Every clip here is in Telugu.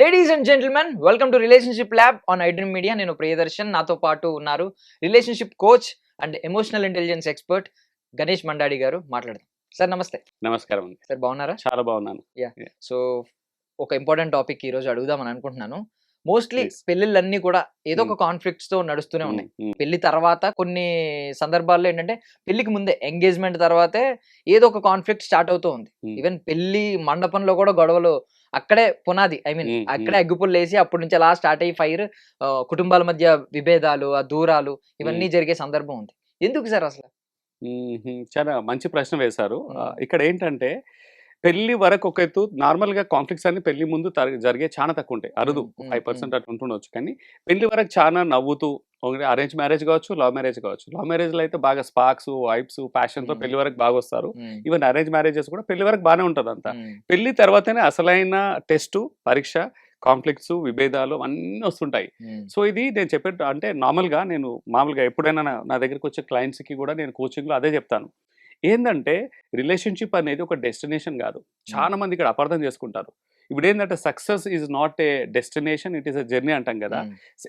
Ladies and gentlemen welcome to relationship lab on iDream media నేను ప్రియదర్శన్ నాతో పాటు ఉన్నారు relationship coach and emotional intelligence expert Ganesh Mandadi garu. మాట్లాడదాం. సార్ నమస్తే. నమస్కారం అండి. సార్ బాగున్నారా? చాలా బాగున్నాను. సో ఒక ఇంపార్టెంట్ టాపిక్ ఈ రోజు అడుగుదామని అనుకుంటున్నాను. మోస్ట్లీ. పెళ్ళిళ్ళన్నీ కూడా ఏదో ఒక కాన్ఫ్లిక్ట్స్తో నడుస్తూనే ఉన్నాయి. ఉమ్, ఉమ్, పెళ్ళి తర్వాత కొన్ని సందర్భాల్లో ఏంటంటే పెళ్ళికి ముందే ఎంగేజ్మెంట్ తర్వాతే ఏదో ఒక కాన్ఫ్లిక్ట్ స్టార్ట్ అవుతూ ఉంది. ఈవెన్ పెళ్ళి మండపంలో కూడా గొడవలు అక్కడే పునాది ఐ మీన్ అక్కడే అగ్గిపుల్లు వేసి అప్పటి నుంచి అలా స్టార్ట్ అయ్యి ఫైర్ కుటుంబాల మధ్య విభేదాలు ఆ దూరాలు ఇవన్నీ జరిగే సందర్భం ఉంది. ఎందుకు సార్ అసలు? చాలా మంచి ప్రశ్న వేశారు. ఇక్కడ ఏంటంటే పెళ్ళి వరకు ఒక ఎత్తు నార్మల్గా కాన్ఫ్లిక్ట్స్ అన్ని పెళ్ళి ముందు జరిగే చాలా తక్కువ ఉంటాయి. అరుదు. ఫైవ్ పర్సెంట్ అట్లా ఉంటుండొచ్చు. కానీ పెళ్ళి వరకు చాలా నవ్వుతూ అరేంజ్ మ్యారేజ్ కావచ్చు లవ్ మ్యారేజ్ కావచ్చు. లవ్ మ్యారేజ్లో అయితే బాగా స్పార్క్స్ వైబ్స్ ప్యాషన్తో. పెళ్ళి వరకు బాగా వస్తారు. ఈవెన్ అరేంజ్ మ్యారేజెస్ కూడా పెళ్ళి వరకు బాగానే ఉంటుంది అంతా. పెళ్ళి తర్వాతనే అసలైన టెస్ట్ పరీక్ష కాన్ఫ్లిక్ట్స్ విభేదాలు అన్నీ వస్తుంటాయి. సో ఇది నేను చెప్పే అంటే నార్మల్గా నేను మామూలుగా ఎప్పుడైనా నా నా దగ్గరికి వచ్చే క్లయింట్స్కి కూడా నేను కోచింగ్లో అదే చెప్తాను. ఏంటంటే రిలేషన్షిప్ అనేది ఒక డెస్టినేషన్ కాదు. చాలా మంది ఇక్కడ అపార్థం చేసుకుంటారు. ఇప్పుడు ఏంటంటే success is not a destination it is a journey అంటాం కదా.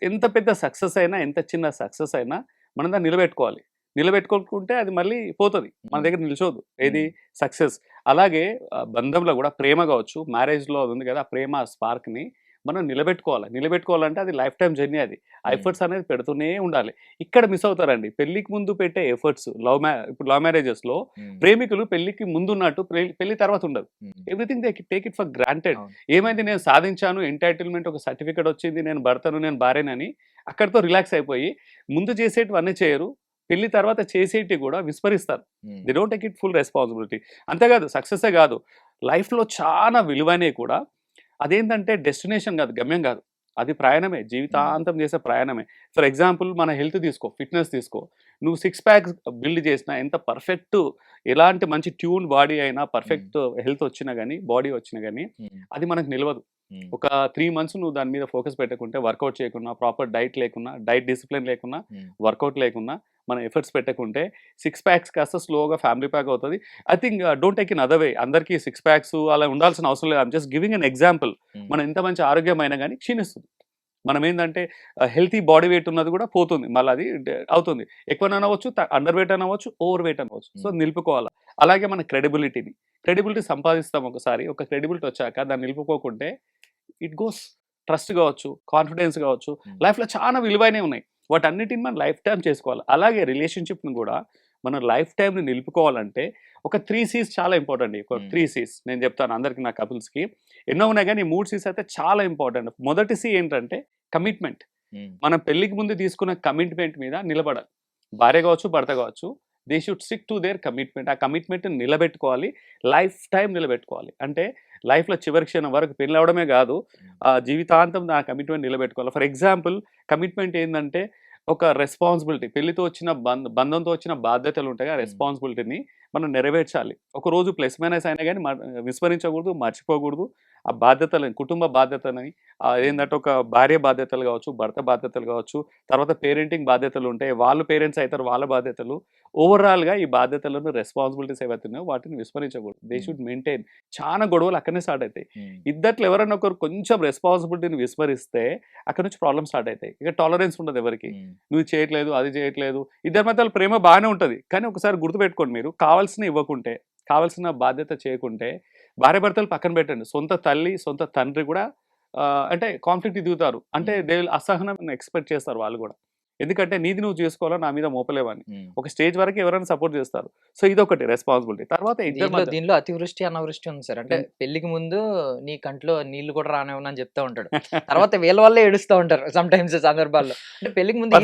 ఎంత పెద్ద సక్సెస్ అయినా ఎంత చిన్న సక్సెస్ అయినా మనం దాన్ని నిలబెట్టుకోవాలి. నిలబెట్టుకోకుంటే అది మళ్ళీ పోతుంది. మన. దగ్గర నిలిచోదు. ఏది? సక్సెస్. అలాగే బంధంలో కూడా ప్రేమ కావచ్చు. మ్యారేజ్లో అది ఉంది కదా ప్రేమ స్పార్క్ని మనం నిలబెట్టుకోవాలి. నిలబెట్టుకోవాలంటే అది లైఫ్ టైం జర్నీ అది. ఎఫర్ట్స్ అనేది పెడుతూనే ఉండాలి. ఇక్కడ మిస్ అవుతారండి. పెళ్ళికి ముందు పెట్టే ఎఫర్ట్స్ లవ్ మ్యా ఇప్పుడు లవ్ మ్యారేజెస్లో ఉమ్, ప్రేమికులు పెళ్ళికి ముందు ఉన్నట్టు పెళ్ళి తర్వాత ఉండదు everything they take it for granted. ఏమైంది? నేను సాధించాను ఎంటైటిల్మెంట్ ఒక సర్టిఫికేట్ వచ్చింది నేను భర్తను నేను భార్యనని అక్కడితో రిలాక్స్ అయిపోయి ముందు చేసేటివన్నీ చేయరు. పెళ్ళి తర్వాత చేసేటి కూడా విస్మరిస్తారు. They don't take it full responsibility. అంతేకాదు సక్సెసే కాదు. లైఫ్లో చాలా విలువైనవి కూడా అదేంటంటే డెస్టినేషన్ కాదు గమ్యం కాదు. అది ప్రయాణమే. జీవితాంతం చేసే ప్రయాణమే. ఫర్ ఎగ్జాంపుల్ మన హెల్త్ తీసుకో ఫిట్నెస్ తీసుకో. నువ్వు సిక్స్ ప్యాక్స్ బిల్డ్ చేసినా ఎంత పర్ఫెక్ట్ ఎలాంటి మంచి ట్యూన్ బాడీ అయినా పర్ఫెక్ట్ హెల్త్ వచ్చినా కానీ బాడీ వచ్చినా కానీ అది మనకు నిలవదు. ఒక త్రీ మంత్స్ నువ్వు దాని మీద ఫోకస్ పెట్టకుంటే వర్కౌట్ చేయకున్నా ప్రాపర్ డైట్ లేకున్నా డైట్ డిసిప్లిన్ లేకున్నా వర్కౌట్ లేకున్నా మన ఎఫర్ట్స్ పెట్టకుంటే సిక్స్ ప్యాక్స్ కాస్త స్లోగా ఫ్యామిలీ ప్యాక్ అవుతుంది. I think don't take in other way అందరికీ సిక్స్ ప్యాక్స్ అలా ఉండాల్సిన అవసరం లేదు. I'm just giving an example మనం ఎంత మంచి ఆరోగ్యమైనా కానీ క్షీణిస్తుంది. మనం ఏంటంటే హెల్తీ బాడీ వెయిట్ ఉన్నది కూడా పోతుంది. మళ్ళీ అది అవుతుంది. ఎక్కువ అనవచ్చు అండర్ వెయిట్ అనవచ్చు ఓవర్ వెయిట్ అనవచ్చు. సో. నిలుపుకోవాలి. అలాగే మన క్రెడిబిలిటీని. క్రెడిబిలిటీ సంపాదిస్తాం ఒకసారి. ఒక క్రెడిబిలిటీ వచ్చాక దాన్ని నిలుపుకోకుంటే ఇట్ గోస్ ట్రస్ట్ కావచ్చు కాన్ఫిడెన్స్ కావచ్చు. లైఫ్లో చాలా విలువైనవి ఉన్నాయి. వాటన్నిటిని మనం లైఫ్ టైం చేసుకోవాలి. అలాగే రిలేషన్షిప్ని కూడా మనం లైఫ్ టైంని నిలుపుకోవాలంటే ఒక త్రీ సీస్ చాలా ఇంపార్టెంట్ ఒక. త్రీ సీస్ నేను చెప్తాను అందరికి నా కపుల్స్కి. ఎన్నో ఉన్నాయి కానీ మూడు సీస్ అయితే చాలా ఇంపార్టెంట్ మొదటి సి ఏంటంటే కమిట్మెంట్ మనం పెళ్ళికి ముందు తీసుకున్న కమిట్మెంట్ మీద నిలబడాలి. భార్య కావచ్చు భర్త కావచ్చు they should stick to their commitment ఆ కమిట్మెంట్ నిలబెట్టుకోవాలి. లైఫ్ టైం నిలబెట్టుకోవాలి. అంటే లైఫ్లో చివరి క్షణం వరకు పెళ్ళి అవడమే కాదు ఆ జీవితాంతం ఆ కమిట్మెంట్ నిలబెట్టుకోవాలి. ఫర్ ఎగ్జాంపుల్ కమిట్మెంట్ ఏంటంటే ఒక రెస్పాన్సిబిలిటీ పెళ్ళితో వచ్చిన బంధ బంధంతో వచ్చిన బాధ్యతలు ఉంటాయి ఆ. రెస్పాన్సిబిలిటీని మనం నెరవేర్చాలి. ఒక రోజు ప్లస్ మైనస్ అయినా కానీ విస్మరించకూడదు మర్చిపోకూడదు. ఆ బాధ్యతలని కుటుంబ బాధ్యతలని ఏంటంటే ఒక భార్య బాధ్యతలు కావచ్చు భర్త బాధ్యతలు కావచ్చు తర్వాత పేరెంటింగ్ బాధ్యతలు ఉంటాయి. వాళ్ళు పేరెంట్స్ అవుతారు వాళ్ళ బాధ్యతలు. ఓవరాల్గా ఈ బాధ్యతలను రెస్పాన్సిబిలిటీస్ ఏవైతున్నాయో వాటిని విస్మరించకూడదు. They Hmm. షుడ్ మెయింటైన్ చాలా గొడవలు అక్కడనే స్టార్ట్ అవుతాయి. ఉమ్, ఇద్దట్లో ఎవరైనా ఒకరు కొంచెం రెస్పాన్సిబిలిటీని విస్మరిస్తే అక్కడ నుంచి ప్రాబ్లమ్ స్టార్ట్ అవుతాయి. ఇక టాలరెన్స్ ఉండదు ఎవరికి. ఉమ్, నువ్వు చేయట్లేదు అది చేయట్లేదు. ఇద్దరి మధ్యలో ప్రేమ బాగానే ఉంటుంది. కానీ ఒకసారి గుర్తుపెట్టుకోండి మీరు కావాల్సిన ఇవ్వకుంటే కావాల్సిన బాధ్యత చేయకుంటే భార్య భర్తలు పక్కన పెట్టండి. సొంత తల్లి సొంత తండ్రి కూడా అంటే కాన్ఫ్లిక్ట్ దిగుతారు. అంటే Hmm. దే అసహనం ఎక్స్పెక్ట్ చేస్తారు వాళ్ళు కూడా. ఎందుకంటే నీది నువ్వు చేసుకోవాలా నా మీద మోపలేవని ఉమ్. ఒక స్టేజ్ వరకు ఎవరైనా సపోర్ట్ చేస్తారు. సో ఇదొకటి రెస్పాన్సిబిలిటీ తర్వాత దీనిలో అతివృష్టి అనావృష్టి ఉంది సార్. అంటే ఉమ్. పెళ్ళికి ముందు నీ కంట్లో నీళ్ళు కూడా రానివ్వను అని చెప్తా ఉంటాడు. తర్వాత వీళ్ళ వల్లే ఏడుస్తూ ఉంటారు సమ్ టైమ్స్ సందర్భాల్లో. అంటే పెళ్ళికి ముందు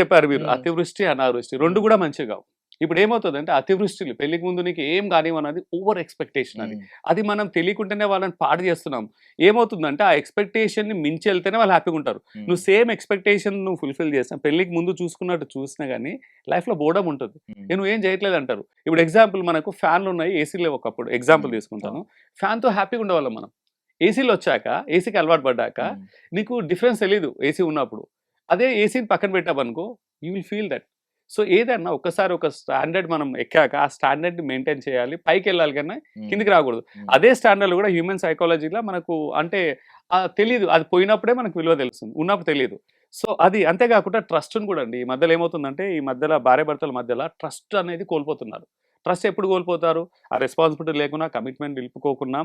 చెప్పారు మీరు. అతివృష్టి అనావృష్టి రెండు కూడా మంచిగా కావు. ఇప్పుడు ఏమవుతుంది అంటే అతివృష్టిలు పెళ్ళికి ముందు నీకు ఏం కానివ్వనది ఓవర్ ఎక్స్పెక్టేషన్ అది. అది మనం తెలియకుండానే వాళ్ళని పాడు చేస్తున్నాం. ఏమవుతుందంటే ఆ ఎక్స్పెక్టేషన్ని మించి వెళ్తేనే వాళ్ళు హ్యాపీగా ఉంటారు. నువ్వు సేమ్ ఎక్స్పెక్టేషన్ నువ్వు ఫుల్ఫిల్ చేసినా పెళ్ళికి ముందు చూసుకున్నట్టు చూసినా కానీ లైఫ్లో బోర్డం ఉంటుంది నేను నువ్వు ఏం చేయట్లేదు అంటారు ఇప్పుడు ఎగ్జాంపుల్ మనకు ఫ్యాన్లు ఉన్నాయి ఏసీలు లేవు ఒకప్పుడు. ఎగ్జాంపుల్. తీసుకుంటాను. ఫ్యాన్తో హ్యాపీగా ఉండేవాళ్ళం మనం. ఏసీలు వచ్చాక ఏసీకి అలవాటు పడ్డాక నీకు డిఫరెన్స్ తెలీదు ఏసీ ఉన్నప్పుడు. అదే ఏసీని పక్కన పెట్టామనుకో you will feel that. So ఏదన్నా ఒక్కసారి ఒక స్టాండర్డ్ మనం ఎక్కాక ఆ స్టాండర్డ్ మెయింటైన్ చేయాలి. పైకి వెళ్ళాలి కన్నా కిందికి రాకూడదు. అదే స్టాండర్డ్ కూడా హ్యూమన్ సైకాలజీలో మనకు అంటే తెలియదు అది పోయినప్పుడే మనకు విలువ తెలుస్తుంది. ఉన్నప్పుడు తెలియదు సో అది అంతేకాకుండా ట్రస్ట్ని కూడా అండి. ఈ మధ్యలో ఏమవుతుందంటే ఈ మధ్యలో భార్య భర్తల మధ్యలో ట్రస్ట్ అనేది కోల్పోతున్నారు. ట్రస్ట్ ఎప్పుడు కోల్పోతారు? ఆ రెస్పాన్సిబిలిటీ లేకుండా కమిట్మెంట్ నిలుపుకోకుండా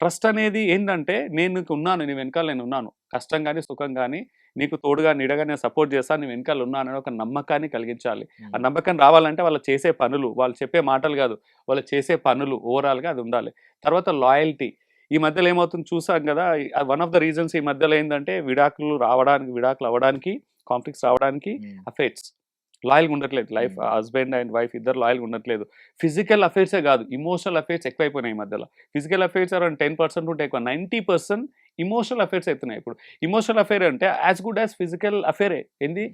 ట్రస్ట్ అనేది ఏంటంటే నేను నీకు ఉన్నాను నీ వెనకాల నేను ఉన్నాను. కష్టం కానీ సుఖం కానీ నీకు తోడుగా నీడగా నేను సపోర్ట్ చేస్తాను నీ వెనకాల ఉన్నాను అనే ఒక నమ్మకాన్ని కలిగించాలి. ఆ నమ్మకం రావాలంటే వాళ్ళు చేసే పనులు వాళ్ళు చెప్పే మాటలు కాదు. వాళ్ళు చేసే పనులు ఓవరాల్గా అది ఉండాలి. తర్వాత లాయల్టీ. ఈ మధ్యలో ఏమవుతుంది చూసాం కదా వన్ ఆఫ్ ద రీజన్స్ ఈ మధ్యలో ఏంటంటే విడాకులు రావడానికి విడాకులు అవ్వడానికి కాన్ఫ్లిక్ట్స్ రావడానికి అఫేర్స్ లాయల్గా ఉండట్లేదు. లైఫ్. హస్బెండ్ అండ్ వైఫ్ ఇద్దరు లాయల్గా ఉండట్లేదు. ఫిజికల్ అఫేర్సే కాదు. ఇమోషనల్ అఫేర్స్ ఎక్కువైపోయినాయి ఈ మధ్యలో. Physical affairs around ten percent ఉంటే ఎక్కువ. నైంటీ పర్సెంట్ ఇమోషనల్ అఫేర్స్ అవుతున్నాయి ఇప్పుడు. ఇమోషనల్ అఫేర్ అంటే యాజ్ గుడ్ యాజ్ ఫిజికల్ అఫేరే. ఏంది?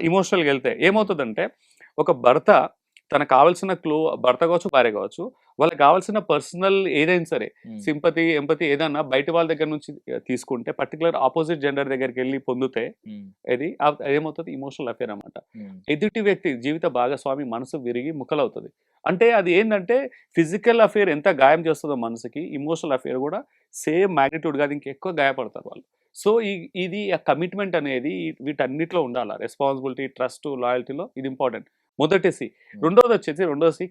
ఇమోషనల్గా వెళ్తే ఏమవుతుందంటే ఒక భర్త తనకు కావాల్సిన క్లో భర్త కావచ్చు భార్య కావచ్చు వాళ్ళకి కావాల్సిన పర్సనల్ ఏదైనా సరే సింపతి ఎంపతి ఏదైనా బయట వాళ్ళ దగ్గర నుంచి తీసుకుంటే పర్టికులర్ ఆపోజిట్ జెండర్ దగ్గరికి వెళ్ళి పొందితే ఇది ఏమవుతుంది? ఇమోషనల్ అఫేర్ అన్నమాట. ఎదుటి వ్యక్తి జీవిత భాగస్వామి మనసు విరిగి ముక్కలవుతుంది. అంటే అది ఏంటంటే ఫిజికల్ అఫేర్ ఎంత గాయం చేస్తుందో మనసుకి ఇమోషనల్ అఫేర్ కూడా సేమ్ మ్యాగ్నిట్యూడ్ కాదు ఇంకెక్కువ గాయపడతారు వాళ్ళు. సో ఈ ఇది ఆ కమిట్మెంట్ అనేది వీటన్నిటిలో ఉండాలి? రెస్పాన్సిబిలిటీ ట్రస్ట్ లాయల్టీలో ఇది ఇంపార్టెంట్. మొదటి సి. రెండోది వచ్చేసి రెండో సి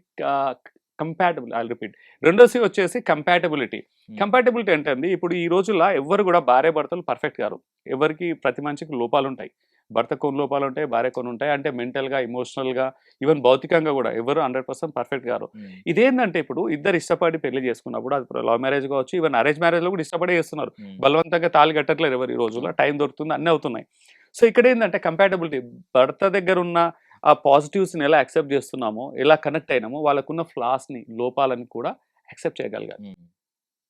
కంపాటబుల్ ఐ రిపీట్ రెండో సి వచ్చేసి కంపాటబిలిటీ కంపాటబిలిటీ అంటే అండి ఇప్పుడు ఈ రోజుల్లో ఎవరు కూడా భార్య భర్తలు పర్ఫెక్ట్ గారు ఎవరికి ప్రతి మనిషికి లోపాలు ఉంటాయి. భర్త కొన్ని లోపాలు ఉంటాయి భార్య కొన్ని ఉంటాయి అంటే మెంటల్గా ఇమోషనల్గా ఈవెన్ భౌతికంగా కూడా ఎవరు హండ్రెడ్ పర్సెంట్ పర్ఫెక్ట్ గారు ఇదేంటంటే ఇప్పుడు ఇద్దరు ఇష్టపడి పెళ్ళి చేసుకున్నప్పుడు అది లవ్ మ్యారేజ్ కావచ్చు ఈవెన్ అరేంజ్ మ్యారేజ్లో కూడా ఇష్టపడే చేస్తున్నారు. బలవంతంగా తాళి కట్టట్లేదు ఎవరు ఈ రోజుల్లో టైం దొరుకుతుంది అన్నీ అవుతున్నాయి. సో ఇక్కడ ఏంటంటే కంపాటబిలిటీ భర్త దగ్గర ఉన్న ఆ పాజిటివ్స్ని ఎలా యాక్సెప్ట్ చేస్తున్నామో ఎలా కనెక్ట్ అయినామో వాళ్ళకున్న ఫ్లాస్ని లోపాలని కూడా యాక్సెప్ట్ చేయగలగాలి.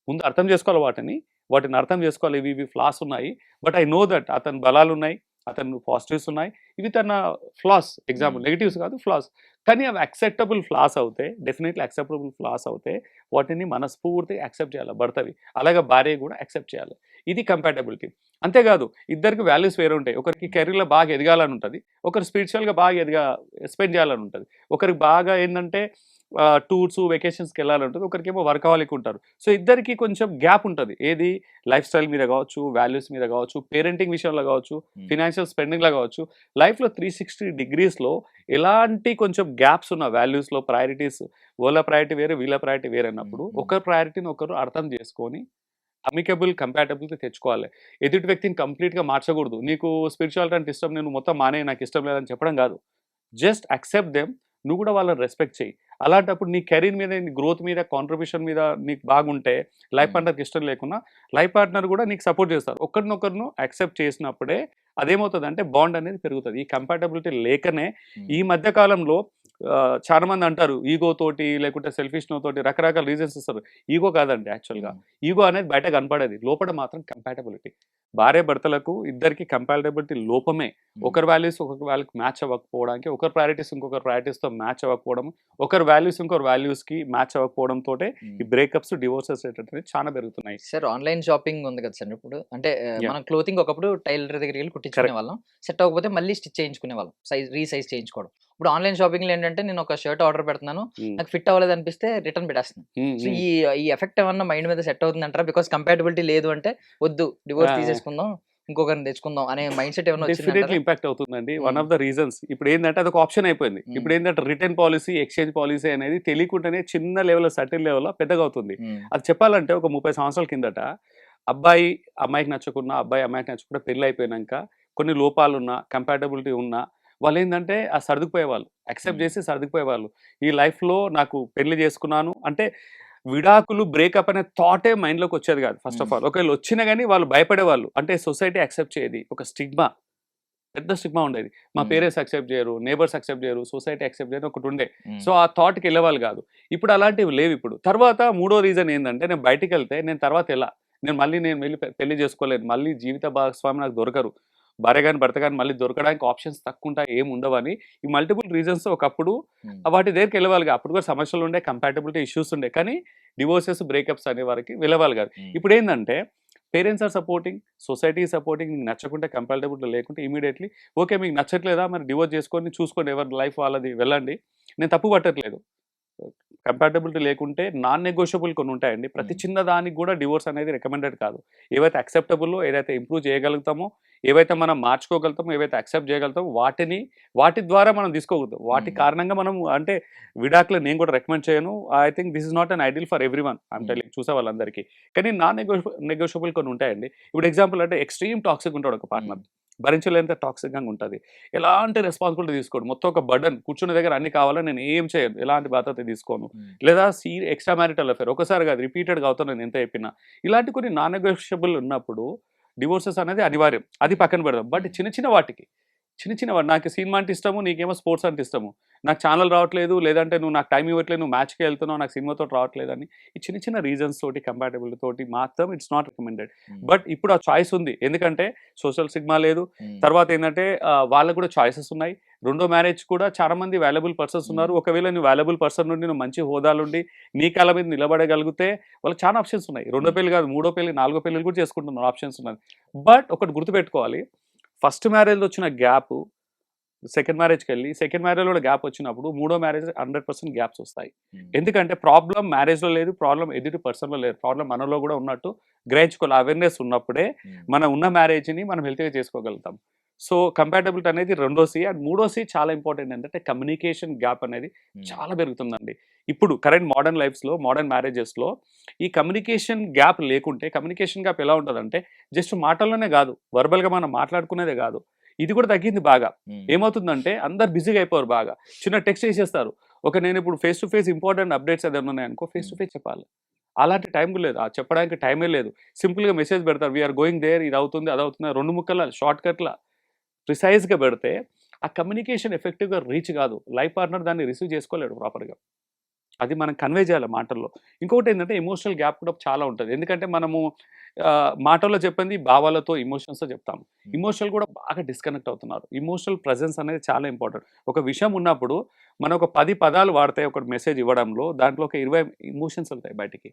ముందు అర్థం చేసుకోవాలి వాటిని వాటిని అర్థం చేసుకోవాలి. ఇవి ఇవి ఫ్లాస్ ఉన్నాయి. బట్ ఐ నో దట్ అతని బలాలు ఉన్నాయి అతను పాజిటివ్స్ ఉన్నాయి. ఇవి తన ఫ్లాస్ ఎగ్జాంపుల్. నెగిటివ్స్ కాదు ఫ్లాస్ కానీ అవి అక్సెప్టబుల్ ఫ్లాస్ అవుతాయి డెఫినెట్లీ అక్సెప్టబుల్ ఫ్లాస్ అవుతాయి వాటిని మనస్ఫూర్తిగా యాక్సెప్ట్ చేయాలి భర్తవి. అలాగే భార్య కూడా యాక్సెప్ట్ చేయాలి. ఇది కంపాటబిలిటీ అంతేకాదు ఇద్దరికి వాల్యూస్ వేరే ఉంటాయి. ఒకరికి కెరీర్లో బాగా ఎదగాలని ఉంటుంది ఒకరు స్పిరిచువల్గా బాగా ఎదగా స్పెండ్ చేయాలని ఉంటుంది. ఒకరికి బాగా ఏంటంటే టూర్స్ వెకేషన్స్కి వెళ్ళాలని ఉంటుంది ఒకరికేమో వర్కవాలిక్ ఉంటారు. సో ఇద్దరికి కొంచెం గ్యాప్ ఉంటుంది. ఏది? లైఫ్ స్టైల్ మీద కావచ్చు వాల్యూస్ మీద కావచ్చు పేరెంటింగ్ విషయంలో కావచ్చు ఫినాన్షియల్ స్పెండింగ్లో కావచ్చు లైఫ్లో త్రీ సిక్స్టీ డిగ్రీస్లో ఎలాంటి కొంచెం గ్యాప్స్ ఉన్న వాల్యూస్లో ప్రయారిటీస్ వాళ్ళ ప్రయారిటీ వేరే వీళ్ళ ప్రయారిటీ వేరే అన్నప్పుడు మ్మ్. ఒకరి ప్రయారిటీని ఒకరు అర్థం చేసుకొని అమికబుల్ కంపాటబిలిటీ తెచ్చుకోవాలి. ఎదుటి వ్యక్తిని కంప్లీట్గా మార్చకూడదు. నీకు స్పిరిచువాలిటీ అంటే ఇష్టం నేను మొత్తం మానే నాకు ఇష్టం లేదని చెప్పడం కాదు. జస్ట్ అక్సెప్ట్ దెమ్ నువ్వు కూడా వాళ్ళని రెస్పెక్ట్ చేయి అలాంటప్పుడు నీ కెరీర్ మీద నీ గ్రోత్ మీద కాంట్రిబ్యూషన్ మీద నీకు బాగుంటే లైఫ్. పార్ట్నర్కి ఇష్టం లేకున్నా లైఫ్ పార్ట్నర్ కూడా నీకు సపోర్ట్ చేస్తారు. ఒకరినొకరును యాక్సెప్ట్ చేసినప్పుడే అదేమవుతుంది అంటే బాండ్ అనేది పెరుగుతుంది. ఈ కంపాటబిలిటీ లేకనే ఈ మధ్య కాలంలో చాలా మంది అంటారు ఈగో తోటి లేకుంటే సెల్ఫిష్ తోటి రకరకాల రీజన్స్ ఇస్తారు. ఈగో కాదండి యాక్చువల్గా. ఈగో అనేది బయట కనపడేది. లోపల మాత్రం కంపాటబిలిటీ భార్య భర్తలకు ఇద్దరికి కంపాటబిలిటీ లోపమే. ఒకరి వాల్యూస్ ఒక్కొక్క వాల్యూకి మ్యాచ్ అవ్వకపోవడానికి ఒకరి ప్రయారిటీస్ ఇంకొకరి ప్రయారిటీస్తో మ్యాచ్ అవ్వకపోవడం ఒకరి వాల్యూస్ ఇంకొకరి వాల్యూస్కి మ్యాచ్ అవ్వకపోవడం తోటే ఈ బ్రేకప్స్ డివోర్సెస్ అనేవి చాలా పెరుగుతున్నాయి. సార్ ఆన్లైన్ షాపింగ్ ఉంది కదా సార్ ఇప్పుడు. అంటే. మనం క్లోతింగ్ ఒకప్పుడు టైలర్ దగ్గరికి వెళ్ళి కుట్టించుకునే. వాళ్ళం. సెట్ అవ్వకపోతే మళ్ళీ స్టిచ్ చేయించుకునే వాళ్ళం. సైజ్ రీసైజ్ చేయించుకోవడం. ఇప్పుడు ఆన్లైన్ షాపింగ్లో ఏంటంటే నేను ఒక షర్ట్ ఆర్డర్ పెడుతున్నాను. నాకు ఫిట్ అవ్వలేదు అనిపిస్తే రిటర్న్ పెట్టేస్తున్నాను Mm, సో. ఈ ఈ ఎఫెక్ట్ ఏమన్నా మైండ్ మీద సెట్ అవుతుంది అంటారా బికాస్ కంపాటబిలిటీ లేదు అంటే వద్దు డివోర్స్. తీసేసుకుందాం ఇంకొకరిని తెచ్చుకుందాం అనే మైండ్ సెట్ ఏమైనా ఇంపాక్ట్ అవుతుందండి వన్. ఆఫ్ ద రీజన్స్ ఇప్పుడు ఏంటంటే అదొక ఆప్షన్ అయిపోయింది. ఇప్పుడు ఏంటంటే రిటర్న్ పాలసీ ఎక్స్చేంజ్ పాలసీ అనేది తెలియకుండానే చిన్న లెవెల్ సర్టిల్ లెవెల్లో పెద్దగా అవుతుంది అది చెప్పాలంటే ఒక ముప్పై సంవత్సరాల కిందట అబ్బాయి అమ్మాయికి నచ్చకున్నా అబ్బాయి అమ్మాయికి నచ్చకుండా పెళ్ళి అయిపోయినాక కొన్ని లోపాలు ఉన్నా కంపాటబిలిటీ ఉన్నా వాళ్ళు ఏంటంటే ఆ సర్దుకుపోయేవాళ్ళు. యాక్సెప్ట్. చేసి సర్దుకుపోయేవాళ్ళు. ఈ లైఫ్లో నాకు పెళ్ళి చేసుకున్నాను. అంటే విడాకులు బ్రేకప్ అనే థాటే మైండ్లోకి వచ్చేది కాదు ఫస్ట్ ఆఫ్. ఆల్. ఒకవేళ వచ్చినా కానీ వాళ్ళు భయపడేవాళ్ళు. అంటే సొసైటీ యాక్సెప్ట్ చేయదు. ఒక స్టిగ్మా. పెద్ద స్టిగ్మా ఉండేది. మా. పేరెంట్స్ యాక్సెప్ట్ చేయరు. నేబర్స్ యాక్సెప్ట్ చేయరు. సొసైటీ యాక్సెప్ట్ చేయరు ఒకటి ఉండే. సో ఆ థాట్కి వెళ్ళేవాళ్ళు కాదు. ఇప్పుడు అలాంటివి లేవు ఇప్పుడు. తర్వాత మూడో రీజన్ ఏంటంటే నేను బయటికి వెళ్తే నేను తర్వాత ఎలా? నేను మళ్ళీ నేను వెళ్ళి పెళ్ళి చేసుకోలేను. మళ్ళీ జీవిత భాగస్వామి నాకు దొరకరు. భార్య కానీ భర్త కానీ మళ్ళీ దొరకడానికి ఆప్షన్స్ తక్కువ ఉంటాయి ఏం ఉండవని ఈ మల్టిపుల్ రీజన్స్ ఒకప్పుడు వాటి దగ్గరికి వెళ్ళేవాళ్ళు కాదు. అప్పుడు కూడా సమస్యలు ఉండే కంపాటబిలిటీ ఇష్యూస్ ఉండే. కానీ డివోర్సెస్ బ్రేకప్స్ అనే వారికి వెళ్ళేవాళ్ళు కాదు. ఇప్పుడు ఏంటంటే parents are supporting society supporting మీకు నచ్చకుంటే కంపాటబిలిటీ లేకుంటే ఇమీడియట్లీ ఓకే మీకు నచ్చట్లేదా? మరి డివోర్స్ చేసుకొని చూసుకోండి ఎవరి లైఫ్ వాళ్ళది వెళ్ళండి. నేను తప్పు పట్టట్లేదు. కంపాటబిలిటీ లేకుంటే నాన్ నెగోషియబుల్ కొన్ని ఉంటాయండి ప్రతి. చిన్న దానికి కూడా డివోర్స్ అనేది రికమెండెడ్ కాదు. ఏవైతే అక్సెప్టబుల్ ఏదైతే ఇంప్రూవ్ చేయగలుగుతామో ఏవైతే మనం మార్చుకోగలుగుతామో ఏవైతే అక్సెప్ట్ చేయగలుగుతామో వాటిని వాటి ద్వారా మనం తీసుకోగలుగుతాం వాటి. కారణంగా మనం అంటే విడాకులు నేను కూడా రికమెండ్ చేయను. I think this is not an ideal for everyone. అంటే చూసే వాళ్ళందరికీ. కానీ నాన్ నెగోషియబుల్ కొన్ని ఉంటాయండి ఇప్పుడు ఎగ్జాంపుల్ అంటే ఎక్స్ట్రీమ్ టాక్సిక్ ఉంటాడు ఒక పార్ట్నర్ భరించలేంత టాక్సిక్గా ఉంటుంది. ఎలాంటి రెస్పాన్సిబిలిటీ తీసుకోడు. మొత్తం ఒక బర్డన్. కూర్చున్న దగ్గర అన్ని కావాలని నేను ఏం చేయను. ఎలాంటి బాధ్యత తీసుకోను. లేదా సీ ఎక్స్ట్రా మ్యారిటల్ అఫేర్. ఒకసారి కాదు రిపీటెడ్గా అవుతాను నేను ఎంత చెప్పినా. ఇలాంటి కొన్ని నాన్ నెగోషియబుల్ ఉన్నప్పుడు డివోర్సెస్ అనేది అనివార్యం. అది పక్కన పెడదాం. బట్ చిన్న చిన్న వాటికి. చిన్న చిన్న వాటి నాకు సినిమా అంటే ఇష్టము నీకేమో స్పోర్ట్స్ అంటే ఇష్టము. నాకు ఛానల్ రావట్లేదు లేదంటే నువ్వు నాకు టైం ఇవ్వట్లేదు నువ్వు మ్యాచ్కి వెళ్తున్నావు నాకు సినిమాతో రావట్లేదు అని ఈ చిన్న చిన్న రీజన్స్ తోటి కంపాటబుల్ తోటి మాత్రం ఇట్స్ నాట్ రికమెండెడ్ బట్ ఇప్పుడు ఆ చాయిస్ ఉంది. ఎందుకంటే సోషల్ సిగ్మా లేదు. తర్వాత ఏంటంటే వాళ్ళకు కూడా చాయిసెస్ ఉన్నాయి. రెండో మ్యారేజ్ కూడా చాలా మంది వాల్యుబుల్ పర్సన్స్ ఉన్నారు. ఒకవేళ నువ్వు వాల్యుబుల్ పర్సన్ నుండి నువ్వు మంచి హోదాలుండి నీ కాళ్ళ మీద నిలబడగలిగితే వాళ్ళకి చాలా ఆప్షన్స్ ఉన్నాయి. రెండో పెళ్ళి కాదు మూడో పెళ్ళి నాలుగో పెళ్ళి కూడా చేసుకుంటున్నారు. ఆప్షన్స్ ఉన్నాయి. బట్ ఒకటి గుర్తుపెట్టుకోవాలి. ఫస్ట్ మ్యారేజ్లో వచ్చిన గ్యాప్ సెకండ్ మ్యారేజ్కి వెళ్ళి సెకండ్ మ్యారేజ్లో కూడా గ్యాప్ వచ్చినప్పుడు మూడో మ్యారేజ్ హండ్రెడ్ పర్సెంట్ గ్యాప్స్ వస్తాయి. ఎందుకంటే ప్రాబ్లం మ్యారేజ్లో లేదు ప్రాబ్లం ఎదుటి పర్సన్లో లేదు ప్రాబ్లం మనలో కూడా ఉన్నట్టు గ్రహించుకోవాలి. అవేర్నెస్ ఉన్నప్పుడే మనం ఉన్న మ్యారేజ్ని మనం హెల్త్గా చేసుకోగలుగుతాం. సో కంపాటబిలిటీ అనేది రెండో సి అండ్ మూడో సి చాలా ఇంపార్టెంట్ ఏంటంటే కమ్యూనికేషన్ గ్యాప్ అనేది చాలా పెరుగుతుందండి. ఇప్పుడు కరెంట్ మోడర్న్ లైఫ్స్లో మోడర్న్ మ్యారేజెస్లో ఈ కమ్యూనికేషన్ గ్యాప్ లేకుంటే కమ్యూనికేషన్ గ్యాప్ ఎలా ఉంటుందంటే జస్ట్ మాటల్లోనే కాదు వర్బల్గా మనం మాట్లాడుకునేదే కాదు. ఇది కూడా తగ్గింది బాగా. ఏమవుతుందంటే అందరు బిజీగా అయిపోరు బాగా. చిన్న టెక్స్ట్ చేసేస్తారు. ఒక నేను ఇప్పుడు face to face important updates ఏదైనా ఉన్నాయనుకో ఫేస్ టు ఫేస్ చెప్పాలి. అలాంటి టైం లేదు. ఆ చెప్పడానికి టైమే లేదు. సింపుల్గా మెసేజ్ పెడతారు. వీఆర్ గోయింగ్ దేర్ ఇది అవుతుంది అది అవుతుంది రెండు ముక్కల షార్ట్ కట్ల ప్రిసైజ్గా పెడితే ఆ కమ్యూనికేషన్ ఎఫెక్టివ్గా రీచ్ కాదు. లైఫ్ పార్ట్నర్ దాన్ని రిసీవ్ చేసుకోలేడు ప్రాపర్గా అది మనం కన్వే చేయాలి మాటల్లో. ఇంకొకటి ఏంటంటే ఎమోషనల్ గ్యాప్ కూడా చాలా ఉంటుంది. ఎందుకంటే మనము మాటల్లో చెప్పింది భావాలతో ఇమోషన్స్తో చెప్తాము ఇమోషనల్ కూడా బాగా డిస్కనెక్ట్ అవుతున్నారు. ఇమోషనల్ ప్రజెన్స్ అనేది చాలా ఇంపార్టెంట్ ఒక విషయం ఉన్నప్పుడు మనం ఒక పది పదాలు వాడితే ఒక మెసేజ్ ఇవ్వడంలో దాంట్లో ఒక ఇరవై ఇమోషన్స్ వెళ్తాయి బయటికి.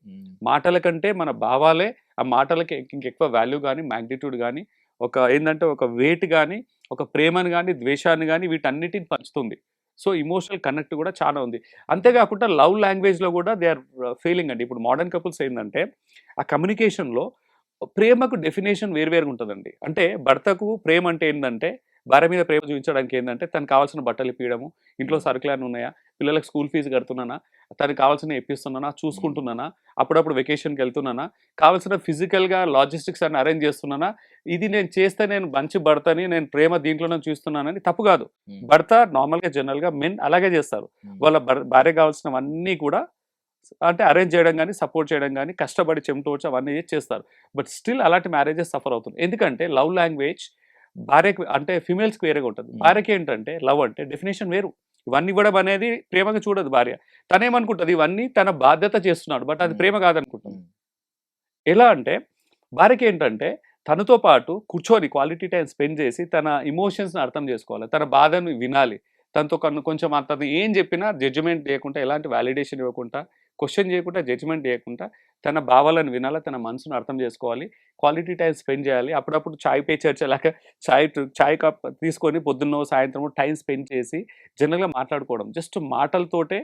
మాటల కంటే మన భావాలే ఆ మాటలకి ఇంకెక్కువ వాల్యూ కానీ మ్యాగ్నిట్యూడ్ కానీ ఒక ఏంటంటే ఒక వెయిట్ కానీ ఒక ప్రేమను కానీ ద్వేషాన్ని కానీ వీటన్నిటిని పంచుతుంది. సో ఇమోషనల్ కనెక్ట్ కూడా చాలా ఉంది. అంతేకాకుండా లవ్ లాంగ్వేజ్లో కూడా దే ఆర్ ఫీలింగ్ అండి. ఇప్పుడు మోడర్న్ కపుల్స్ ఏంటంటే ఆ కమ్యూనికేషన్లో ప్రేమకు డెఫినేషన్ వేరువేరుగా ఉంటుందండి. అంటే భర్తకు ప్రేమ అంటే ఏంటంటే భార్య మీద ప్రేమ చూపించడానికి ఏంటంటే తనకు కావాల్సిన బట్టలు ఇప్పించడము ఇంట్లో సరుకులు ఏమైనా ఉన్నాయా పిల్లలకు స్కూల్ ఫీజు కడుతున్నానా తనకు కావాల్సిన ఇప్పిస్తున్నానా చూసుకుంటున్నానా అప్పుడప్పుడు వెకేషన్కి వెళ్తున్నానా కావాల్సిన ఫిజికల్గా లాజిస్టిక్స్ అని అరేంజ్ చేస్తున్నానా ఇది నేను చేస్తే నేను మంచి భర్తని నేను ప్రేమ దీంట్లోనే చూస్తున్నానని తప్పు కాదు. భర్త నార్మల్గా జనరల్గా మెన్ అలాగే చేస్తారు. వాళ్ళ భర్- భార్య కావాల్సినవన్నీ కూడా అంటే అరేంజ్ చేయడం కానీ సపోర్ట్ చేయడం కానీ కష్టపడి చెమటోడ్చి అవన్నీ చేసి చేస్తారు. బట్ స్టిల్ అలాంటి మ్యారేజెస్ సఫర్ అవుతుంది ఎందుకంటే లవ్ లాంగ్వేజ్ భార్యకి అంటే ఫిమేల్స్కి వేరేగా ఉంటుంది. భార్యకి ఏంటంటే లవ్ అంటే డెఫినేషన్ వేరు. ఇవన్నీ ఇవ్వడం అనేది ప్రేమగా చూడదు భార్య. తనేమనుకుంటుంది ఇవన్నీ తన బాధ్యత చేస్తున్నాడు బట్ అది. ప్రేమ కాదనుకుంటుంది. ఎలా అంటే భార్యకి ఏంటంటే తనతో పాటు కూర్చొని క్వాలిటీ టైం స్పెండ్ చేసి తన ఇమోషన్స్ని అర్థం చేసుకోవాలి. తన బాధను వినాలి. తనతో కన్ను కొంచెం అతను ఏం చెప్పినా జడ్జిమెంట్ చేయకుండా ఎలాంటి వ్యాలిడేషన్ ఇవ్వకుండా క్వశ్చన్ చేయకుండా జడ్జిమెంట్ చేయకుండా తన భావాలను వినాలి తన మనసును అర్థం చేసుకోవాలి. క్వాలిటీ టైం స్పెండ్ చేయాలి. అప్పుడప్పుడు చాయ్ పే చర్చ చాయ్ చాయ్ కప్ తీసుకొని పొద్దున్నో సాయంత్రం టైం స్పెండ్ చేసి జనరల్గా మాట్లాడుకోవడం. జస్ట్ మాటలతోటే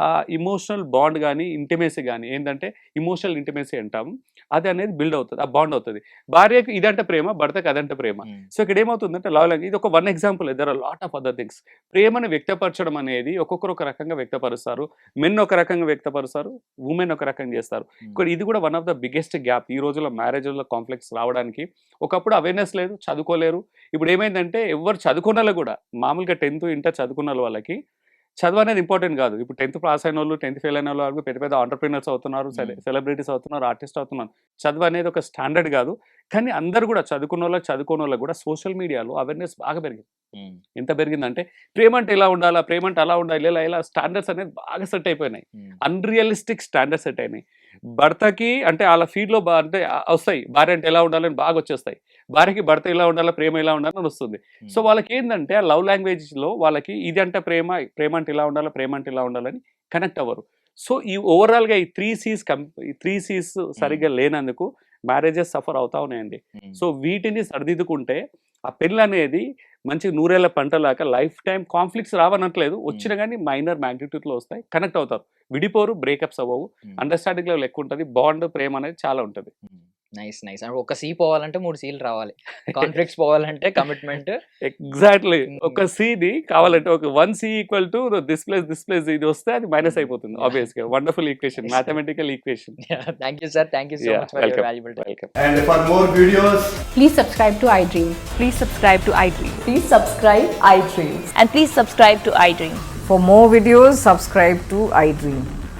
ఆ ఇమోషనల్ బాండ్ కానీ ఇంటిమేసీ కానీ ఏంటంటే ఇమోషనల్ ఇంటిమేసీ అంటాము అది అనేది బిల్డ్ అవుతుంది ఆ బాండ్ అవుతుంది. భార్యకు ఇదంటే ప్రేమ భర్తకు అదంటే ప్రేమ. సో ఇక్కడ ఏమవుతుందంటే లవ్ లాంగ్వేజ్ ఇది ఒక one example. There are lot of other things ప్రేమను వ్యక్తపరచడం అనేది ఒక్కొక్కరు ఒక రకంగా వ్యక్తపరుస్తారు. మెన్ ఒక రకంగా వ్యక్తపరుస్తారు. ఉమెన్ ఒక రకంగా చేస్తారు. ఇక్కడ ఇది కూడా one of the biggest gap ఈ రోజుల్లో మ్యారేజ్లో కాన్ఫ్లిక్ట్స్ రావడానికి. ఒకప్పుడు అవేర్నెస్ లేదు చదువుకోలేరు. ఇప్పుడు ఏమైందంటే ఎవరు చదువుకున్న కూడా మామూలుగా టెన్త్ ఇంటర్ చదువుకున్న వాళ్ళకి చదువు అనేది ఇంపార్టెంట్ కాదు. ఇప్పుడు టెన్త్ పాస్ అయిన వాళ్ళు టెన్త్ ఫెయిల్ అయిన వాళ్ళు పెద్ద పెద్ద ఆంటర్ప్రీనర్స్ అవుతున్నారు. సెలబ్రిటీస్ అవుతున్నారు ఆర్టిస్ట్ అవుతున్నారు. చదువు అనేది ఒక స్టాండర్డ్ కాదు. కానీ అందరు కూడా చదువుకున్న వాళ్ళకి చదువుకున్న వాళ్ళకి కూడా సోషల్ మీడియాలో అవేర్నెస్ బాగా పెరిగింది. ఎంత పెరిగిందంటే ప్రేమ అంటే ఇలా ఉండాలా ప్రేమ అంటే అలా ఉండాలి ఇలా ఇలా స్టాండర్డ్స్ అనేది బాగా సెట్ అయిపోయినాయి. అన్రియలిస్టిక్ స్టాండర్డ్స్ సెట్ అయినాయి. భర్తకి అంటే వాళ్ళ ఫీడ్లో బా అంటే వస్తాయి. భార్య అంటే ఎలా ఉండాలని బాగా వచ్చేస్తాయి. భార్యకి భర్త ఇలా ఉండాలా ప్రేమ ఇలా ఉండాలని వస్తుంది. సో వాళ్ళకి ఏంటంటే ఆ లవ్ లాంగ్వేజ్లో వాళ్ళకి ఇది అంటే ప్రేమ ప్రేమ అంటే ఇలా ఉండాలా ప్రేమ అంటే ఇలా ఉండాలని కనెక్ట్ అవ్వరు. సో ఈ ఓవరాల్గా ఈ త్రీ సీస్ కం ఈ త్రీ సీస్ సరిగ్గా లేనందుకు మ్యారేజెస్ సఫర్ అవుతా ఉన్నాయండి. సో వీటిని సరిదిద్దుకుంటే ఆ పెళ్ళి అనేది మంచి నూరేళ్ళ పంటలాగా లైఫ్ టైం కాన్ఫ్లిక్ట్స్ రావనట్లేదు. వచ్చినా కానీ మైనర్ మ్యాగ్నిట్యూడ్లో వస్తాయి. కనెక్ట్ అవుతారు. విడిపోరు బ్రేకప్స్ అవ్వవు. అండర్స్టాండింగ్ లెవెల్ ఎక్కువ ఉంటుంది బాండ్ ప్రేమ అనేది చాలా ఉంటుంది. Nice nice. ఒక సి పోవాలంటే మూడు సీలు రావాలి. కాన్ఫ్లిక్ట్స్ పోవాలంటే కమిట్మెంట్. ఎగ్జాక్ట్లీ. ఒక సిది కావాలంటే ఒక one C equal to this place this place ఇది వస్తే అది మైనస్ అయిపోతుంది ఆబ్వియస్గా wonderful equation mathematical equation thank you sir thank you so much for your valuable time and for more videos please subscribe to iDream please subscribe to iDream please subscribe iDream and please subscribe to iDream for more videos subscribe to iDream